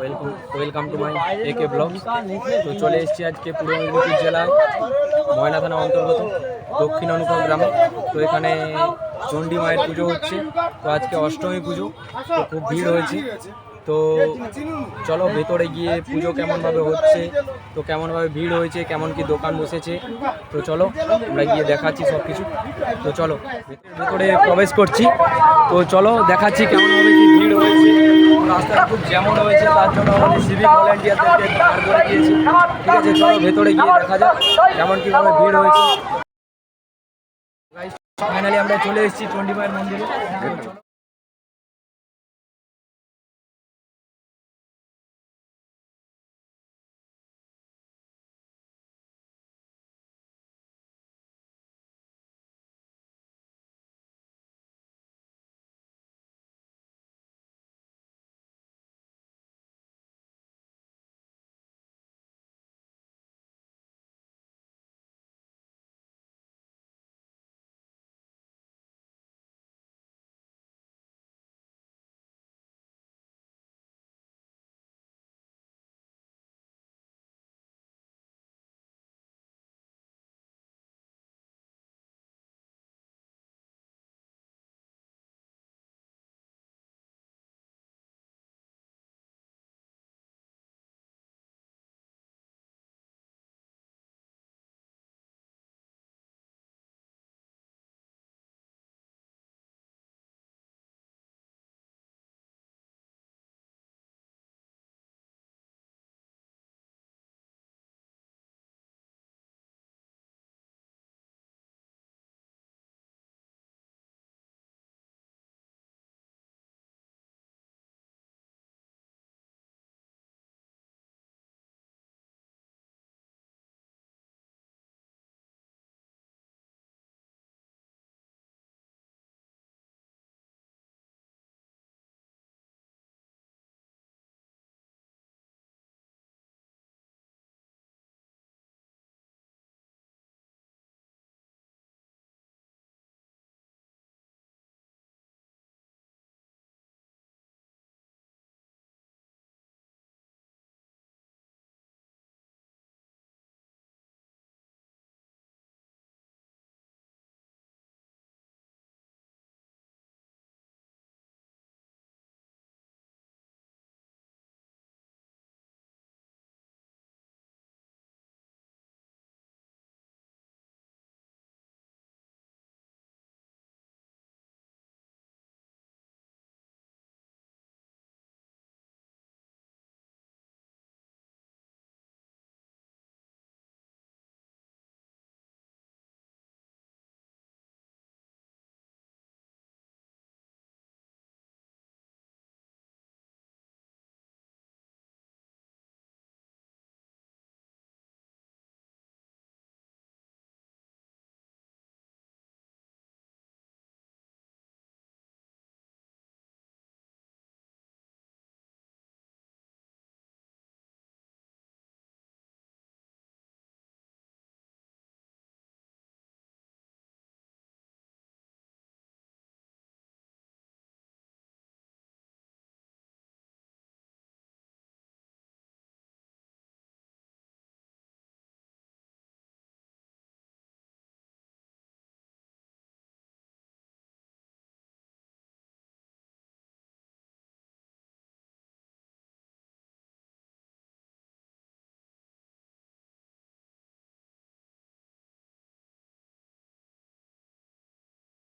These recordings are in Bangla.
Welcome welcome to my A K blog তো চলে এসেছি আজকে পূর্ব মেদিনীপুর জেলায় ময়না থানা অন্তর্গত, দক্ষিণ অনুপম গ্রামে। তো এখানে চণ্ডী মায়ের পুজো হচ্ছে। তো আজকে অষ্টমী পুজো, তো খুব ভিড় হয়েছে। তো চলো ভেতরে গিয়ে পুজো কেমনভাবে হচ্ছে, তো কেমনভাবে ভিড় হয়েছে, কেমন কি দোকান বসেছে, তো চলো আমরা গিয়ে দেখাচ্ছি সব কিছু তো চলো, ভেতরে প্রবেশ করছি। তো চলো দেখাচ্ছি কেমনভাবে রাস্তাটা খুব যেমন হয়েছে, তার জন্য আমাদের সিভিক ভলেন্টিয়ারদেরকে বার করে দিয়েছি। ঠিক আছে, চলো, ভেতরে গিয়ে দেখা যাক কেমন কীভাবে ভিড় হয়েছে। ফাইনালি আমরা চলে এসেছি, চণ্ডীমায়ের মন্দিরে।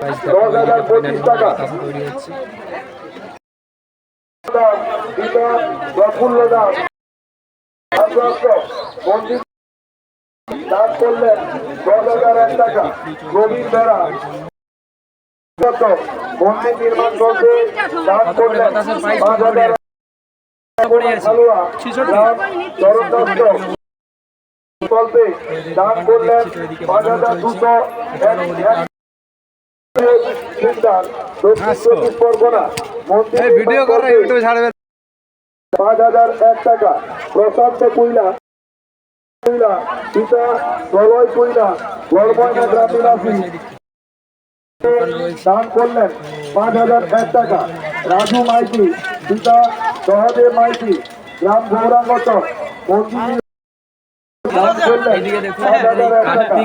বাতাস তৈরি হচ্ছে দাস পিতা প্রফুল্ল দাস আগ্রস্ত দান দশ হাজার এক টাকা প্রবীণ বেড়া মন্দির নির্মাণ করতে দান করলেন পাঁচ হাজার দান করলেন পাঁচ হাজার দুশো সিকদার দক্ষিণ চব্বিশ পরগনা মন্দির ভিডিও করে ইউটিউবে ছাড়বে। পাঁচ হাজার এক টাকা। প্রশান্ত কুইলা কুইলা পিতা প্রলয় কুইলা গড়ময়না গ্রামীণাসী দান করলেন পাঁচ হাজার এক টাকা। রাজু মাইতি পিতা সহদেব মাইতি গ্রাম গৌরাঙ্গত মন্দির। দান করলেন পাঁচ হাজার এক টাকা কার্তিক পিতা বিষ্ণু রায় গ্রাম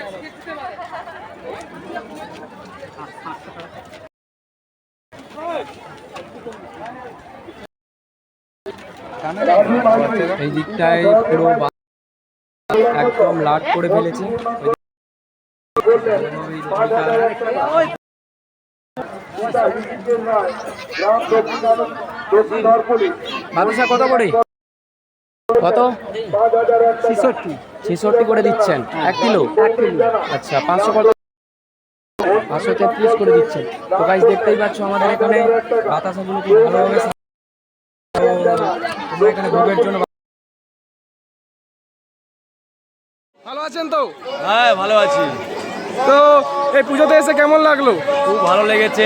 এই দিকটায় পুরো একদম লাট করে ফেলেছে। এক বাতাসা কত করে? কত? এক টাকা ছেষট্টি করে দিচ্ছেন। এক কিলো? আচ্ছা পাঁচশো কত? পাঁচশো তেত্রিশ করে দিচ্ছেন। তো গাইজ দেখতেই পাচ্ছ আমাদের এখানে বাতাসাগুলো খুব ভালোভাবে এখানে ভোগের জন্য ভালো আছেন তো? হ্যাঁ ভালো আছি। তো এই পুজোতে এসে কেমন লাগল? খুব ভালো লেগেছে।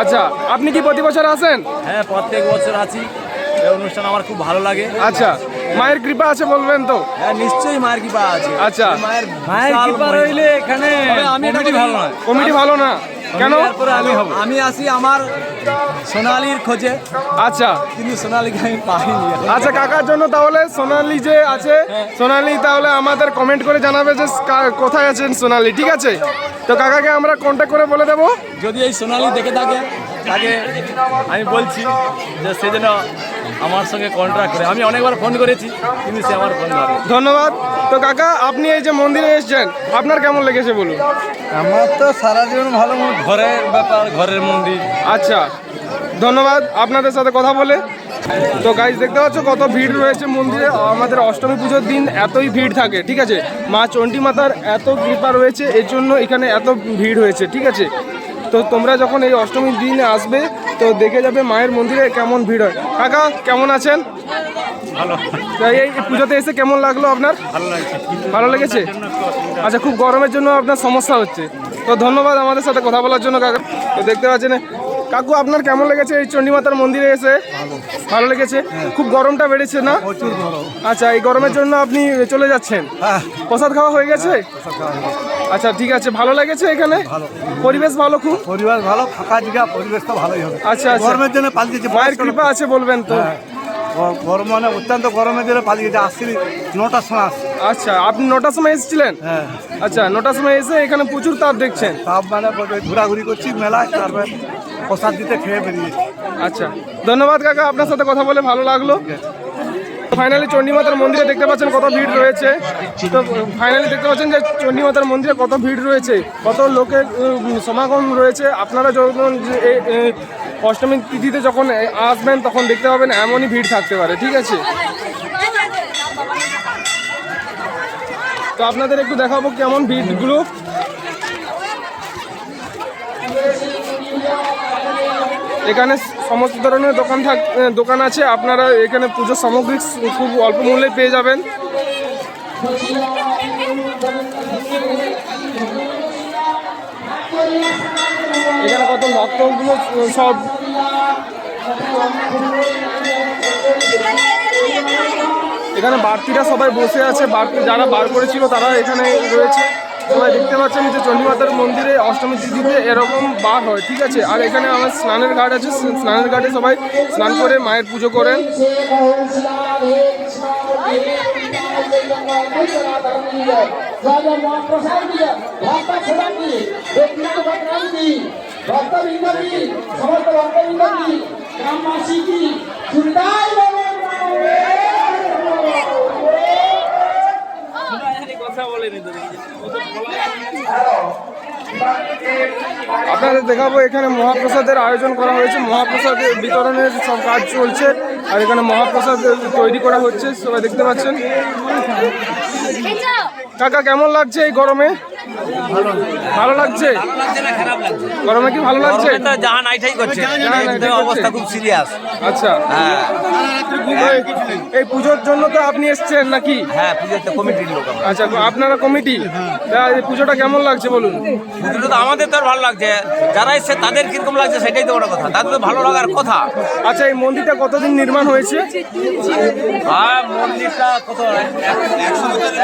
আচ্ছা আপনি কি প্রতি বছর আসেন? হ্যাঁ প্রত্যেক বছর আছি এই অনুষ্ঠান আমার খুব ভালো লাগে। আচ্ছা মায়ের কৃপা আছে বলবেন তো? হ্যাঁ নিশ্চয়ই মায়ের কৃপা আছে। আচ্ছা। মায়ের মায়ের কৃপা রইলে এখানে আমি কমিটি ভালো নয়। কমিটি ভালো না? কেন? আমি হব। আমি আসি আমার সোনালির খোঁজে। আচ্ছা। কিন্তু সোনালিকে আমি পাইনি আচ্ছা কাকার জন্য তাহলে সোনালি যে আছে সোনালি তাহলে আমাদের কমেন্ট করে জানাবে যে কোথায় আছেন সোনালি ঠিক আছে? তো কাকাকে আমরা কন্ট্যাক্ট করে বলে দেবো। যদি এই সোনালি দেখে থাকে তাকে আমি বলছি যে সে যেন আমার সঙ্গে কন্ট্রাক্ট করে। আমি অনেকবার ফোন করেছি কিন্তু সে আমার ফোন ধরে ধন্যবাদ। তো কাকা আপনি এই যে মন্দিরে এসেছেন আপনার কেমন লেগেছে বলুন? আমার তো সারা জীবন ভালো ঘরের ব্যাপার ঘরের মন্দির। আচ্ছা ধন্যবাদ আপনাদের সাথে কথা বলে। তো গাইজ দেখতে পাচ্ছ কত ভিড় রয়েছে মন্দিরে। আমাদের অষ্টমী পুজোর দিন এতই ভিড় থাকে ঠিক আছে? মা চণ্ডী মাতার এত কৃপা রয়েছে এর জন্য এখানে এত ভিড় হয়েছে ঠিক আছে? তো তোমরা যখন এই অষ্টমীর দিন আসবে তো দেখে যাবে মায়ের মন্দিরে কেমন ভিড় হয়। কাকা কেমন আছেন? ভালো। এই পুজোতে এসে কেমন লাগল আপনার? ভালো ভালো লেগেছে? আচ্ছা খুব গরমের জন্য আপনার সমস্যা হচ্ছে। তো ধন্যবাদ আমাদের সাথে কথা বলার জন্য কাকা। তো দেখতে পাচ্ছেন কাকু আপনার কেমন লেগেছে এই চণ্ডীমাতার মন্দিরে এসে? ভালো। লেগেছে? খুব গরমটা বেড়েছে না? আচ্ছা এই গরমের জন্য আপনি চলে যাচ্ছেন? প্রসাদ খাওয়া হয়ে গেছে। আচ্ছা ঠিক আছে ভালো লেগেছে এখানে? পরিবেশ ভালো খুব? পরিবেশ ভালো ফাঁকা জায়গা পরিবেশ তো ভালোই হবে। আচ্ছা আচ্ছা। গরমের জন্য পালিয়েছে মায়ের কৃপা আছে বলবেন তো। গরম মানে অত্যন্ত গরমের জন্য পালিয়েছে আসছিল নটার সময় আসছে। আচ্ছা আপনি নটার সময় এসেছিলেন? হ্যাঁ। আচ্ছা নটার সময় এসে এখানে প্রচুর তাপ দেখছেন? তাপ মানে ঘোরাঘুরি করছি মেলায় তারপরে প্রসাদ দিতে খেয়ে বেরিয়েছি। আচ্ছা ধন্যবাদ কাকা আপনার সাথে কথা বলে ভালো লাগল। ফাইনালি চণ্ডীমাতার মন্দিরে দেখতে পাচ্ছেন কত ভিড় রয়েছে। তো ফাইনালি দেখতে পাচ্ছেন যে চণ্ডীমাতার মন্দিরে কত ভিড় রয়েছে, কত লোকের সমাগম রয়েছে। আপনারা যখন এ তিথিতে যখন আসবেন, তখন দেখতে পাবেন এমনই ভিড় থাকতে পারে, ঠিক আছে? তো আপনাদের একটু দেখাবো কেমন ভিড়গুলো। এখানে সমস্ত ধরনের দোকান থাক দোকান আছে। আপনারা এখানে পুজোর সামগ্রী খুব অল্প মূল্যে পেয়ে যাবেন। এখানে কত ভক্তগুলো সব। এখানে বাড়তিরা সবাই বসে আছে। বাড়তি, যারা বার করেছিল তারা এখানে রয়েছে। সবাই দেখতে পাচ্ছেন যে চণ্ডীমাতার মন্দিরে অষ্টমী তিথিতে এরকম বার হয়, ঠিক আছে? আর এখানে আমার স্নানের ঘাট আছে স্নানের ঘাটে সবাই স্নান করে মায়ের পুজো করেন। আপনাদের দেখাবো, এখানে মহাপ্রসাদের আয়োজন করা হয়েছে। মহাপ্রসাদ বিতরণের সব কাজ চলছে, আর এখানে মহাপ্রসাদ তৈরি করা হচ্ছে, সবাই দেখতে পাচ্ছেন। কাকা, কেমন লাগছে এই গরমে? ভালো লাগছে। গরমে কি ভালো লাগছে? জাহান আইটাই করছে। অবস্থা খুব সিরিয়াস আচ্ছা। হ্যাঁ। এই- পুজোর জন্য তো আপনি এসছেন নাকি? হ্যাঁ পুজোতে কমিটির লোক আচ্ছা আপনারা কমিটি পুজোটা কেমন লাগছে বলুন? পুজোটা তো আমাদের তো আর ভালো লাগছে। যারা এসছে তাদের কীরকম লাগছে সেটাই তো বড় কথা। তাদের তো ভালো লাগার কথা। আচ্ছা এই মন্দিরটা কতদিন নির্মাণ হয়েছে? আর মন্দিরটা কত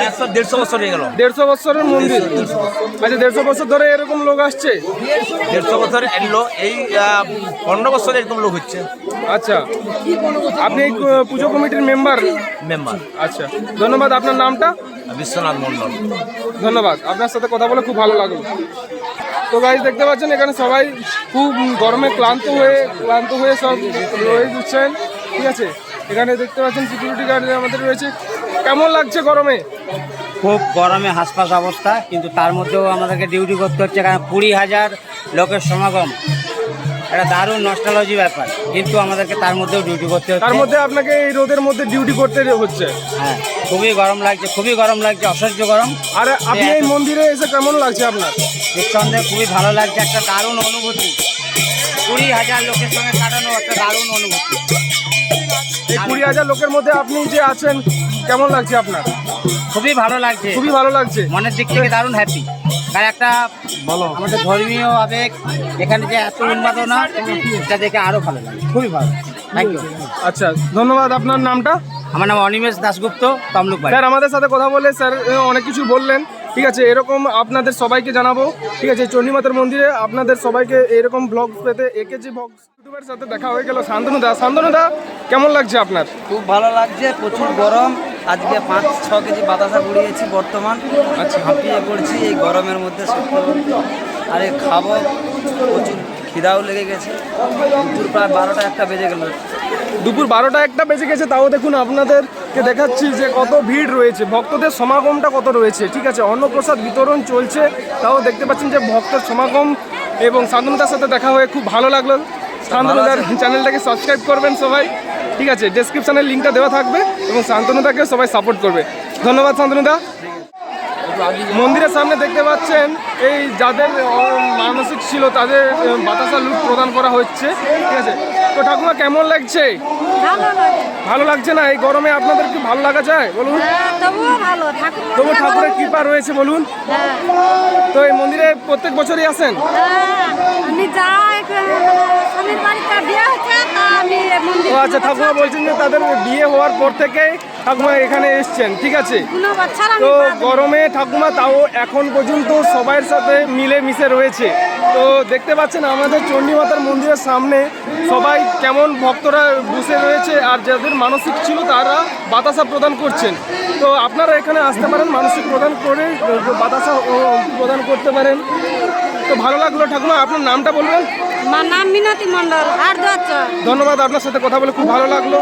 একশো দেড়শো বছর হয়ে গেল। দেড়শো বছরের মন্দির। আচ্ছা দেড়শো বছর ধরে এরকম লোক আসছে? দেড়শো বছর এলো এই পনেরো বছর এরকম লোক হচ্ছে। আচ্ছা আপনি এই পুজো কমিটির মেম্বার? মেম্বার। আচ্ছা ধন্যবাদ। আপনার নামটা? বিশ্বনাথ মন্ডল ধন্যবাদ। আপনার সাথে কথা বলে খুব ভালো লাগল। তো গাইজ দেখতে পাচ্ছেন এখানে সবাই খুব গরমে ক্লান্ত হয়ে ক্লান্ত হয়ে সব রয়ে দিচ্ছেন ঠিক আছে? এখানে দেখতে পাচ্ছেন সিকিউরিটি গার্ড আমাদের রয়েছে। কেমন লাগছে গরমে? খুব গরমে হাসপাস অবস্থা কিন্তু তার মধ্যেও আমাদেরকে ডিউটি করতে হচ্ছে কারণ কুড়ি হাজার লোকের সমাগম। একটা দারুণ নস্টালজি ব্যাপার কিন্তু আমাদেরকে তার মধ্যেও ডিউটি করতে হচ্ছে। তার মধ্যে আপনাকে এই রোদের মধ্যে ডিউটি করতে হচ্ছে। হ্যাঁ খুবই গরম লাগছে খুবই গরম লাগছে অসহ্য গরম। আর আপনি এই মন্দিরে এসে কেমন লাগছে আপনার? নিঃসন্দেহে খুবই ভালো লাগছে একটা দারুণ অনুভূতি। কুড়ি হাজার লোকের সঙ্গে কাটানো একটা দারুণ অনুভূতি। এই কুড়ি হাজার লোকের মধ্যে আপনি যে আছেন কেমন লাগছে আপনার? খুবই ভালো লাগছে। খুবই ভালো লাগছে। মনের দিক থেকে দারুণ হ্যাপি আর একটা ভালো। আমাদের ধর্মীয় আবেগ এখানে যে এত উন্মাদনা এটা দেখে আরও ভালো লাগে। খুবই ভালো। থ্যাংক ইউ আচ্ছা ধন্যবাদ আপনার নামটা। আমার নাম অনিমেষ দাশগুপ্ত তমলুক স্যার আমাদের সাথে কথা বলে স্যার অনেক কিছু বললেন। ঠিক আছে এরকম আপনাদের সবাইকে জানাব। ঠিক আছে চণ্ডীমাতার মন্দিরে আপনাদের সবাইকে এরকম ব্লগ পেতে একেজি ব্লগ ইউটিউবের সাথে দেখা হয়ে গেল। শান্তনু দা শান্তনু দা কেমন লাগছে আপনার? খুব ভালো লাগছে প্রচুর গরম। আজকে পাঁচ ছ কেজি বাতাসা গুড়িয়েছি বর্তমান। হাঁপিয়ে পড়ছি এই গরমের মধ্যে। আরে খাব প্রচুর খিদাও লেগে গেছে। দুপুর প্রায় বারোটা একটা বেজে গেল। দুপুর বারোটা একটা বেজে গেছে তাও দেখুন আপনাদেরকে দেখাচ্ছি যে কত ভিড় রয়েছে। ভক্তদের সমাগমটা কত রয়েছে ঠিক আছে? অন্নপ্রসাদ বিতরণ চলছে তাও দেখতে পাচ্ছেন যে ভক্তের সমাগম এবং শান্তনুদার সাথে দেখা হয়ে খুব ভালো লাগল। শান্তনুদার চ্যানেলটাকে সাবস্ক্রাইব করবেন সবাই। ঠিক আছে ডেসক্রিপশনের লিঙ্কটা দেওয়া থাকবে এবং শান্তনুদাকে সবাই সাপোর্ট করবে। ধন্যবাদ শান্তনুদা। মন্দিরের সামনে দেখতে পাচ্ছেন, এই যাদের মানসিক ছিল তাদের বাতাসা লুট প্রদান করা হচ্ছে। ঠিক আছে, তো ঠাকুমা, কেমন লাগছে? ভালো লাগছে না? এই গরমে আপনাদের কি ভালো লাগা যায়? বলুন। হ্যাঁ, তবু ঠাকুরের কৃপা রয়েছে বলুন। হ্যাঁ। তো এই মন্দিরে প্রত্যেক বছরই আসেন? হ্যাঁ, ও আচ্ছা ঠাকুমা বলছেন যে তাদের বিয়ে হওয়ার পর থেকে ঠাকুমা এখানে এসছেন ঠিক আছে? তো গরমে ঠাকুমা তাও এখন পর্যন্ত সবার সাথে মিলে মিশে রয়েছে। তো দেখতে পাচ্ছেন আমাদের চণ্ডীমাতার মন্দিরের সামনে সবাই কেমন ভক্তরা বসে রয়েছে আর যাদের মানসিক ছিল তারা বাতাসা প্রদান করছেন। তো আপনারা এখানে আসতে পারেন মানসিক প্রদান করে বাতাসা প্রদান করতে পারেন। তো ভালো লাগল ঠাকুমা আপনার নামটা বলবেন? আমার নাম মিনতি আর ধন্যবাদ আপনার সাথে কথা বলে খুব ভালো লাগল।